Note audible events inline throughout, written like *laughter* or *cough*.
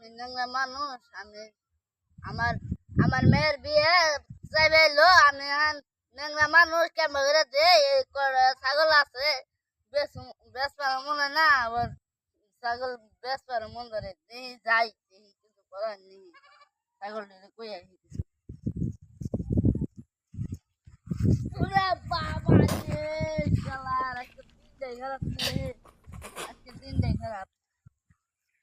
আমি নোংরা মানুষ, আমি আমার আমার মেয়ের বিয়ে চাইবে আমি নোংরা মানুষ, কেমন করে দে এই করে ছাগল আছে বেশ বেশ মনে না, আবার ছাগল বেশ পারা মন ধরে দেখি যাই দেখি কিন্তু করার নেই, ছাগল কই আসি বাবা রে শালার আজকে দিনটাই খারাপ আজকে দিনটাই খারাপ।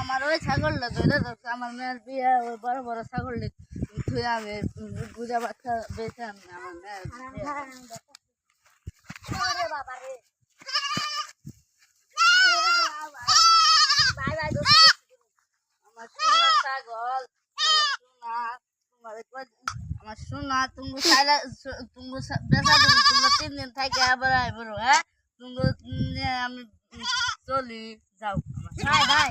আমার ওই ছাগলটা ধরে যাচ্ছে আমার মেয়ের বিয়ে ওই বড় বড় ছাগলটা ধুয়ে আমি গুজা বাচ্চা বেঁচে আমি আমার মেয়ের ছাগল আমার সোনা তোমার আমার সোনা তুমি সাইলা তুমি বেসা তুমি তুমি তিন দিন থাকে আবার আইবো হ্যাঁ? তুমি আমি চলি যাও। আমার ভাই ভাই।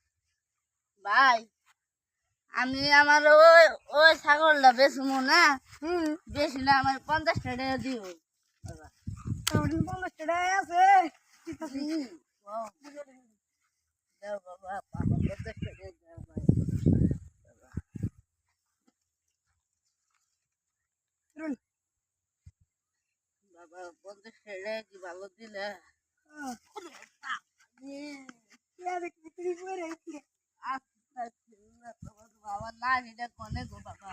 ভাই আমি আমার ওই ওই ছাগলটা বেচবো না? হুম। বেশি না আমার পঞ্চাশ টাকা দিও। বাবা। পঞ্চাশ টাকা আছে। বাবা পঞ্চাশ টাকা দাও ভাই। বাবা। বাবা পঞ্চাশ টাকা কি ভালো দিলে? বাবা নানিটা কনে গো বাবা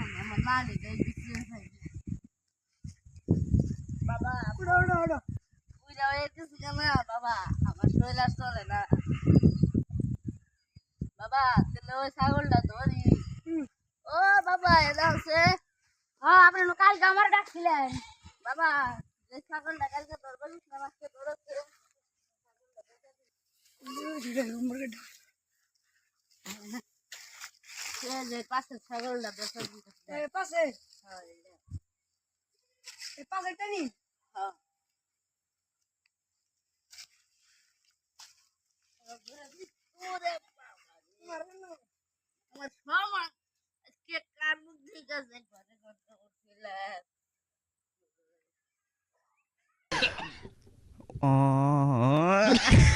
আমি আমার নানিটা বিক্রি খাই বাবা বুঝা হয়ে গেছি কেন বাবা আমার শরীর আর চলে না বাবা তাহলে ওই ছাগলটা ধরি ও বাবা এটা হচ্ছে হ্যাঁ আপনি কালকে আমার ডাকছিলেন বাবা যে ছাগলটা কালকে ধরবো আজকে ধরেছে সে যে পাশের ছাগলটা দিতেছে পাশে। পাশে একটা নি। আমার সমান আজকে কার মুখ থেকে গেছে ঘরে ঘরে উঠছিলাম Oh. *laughs*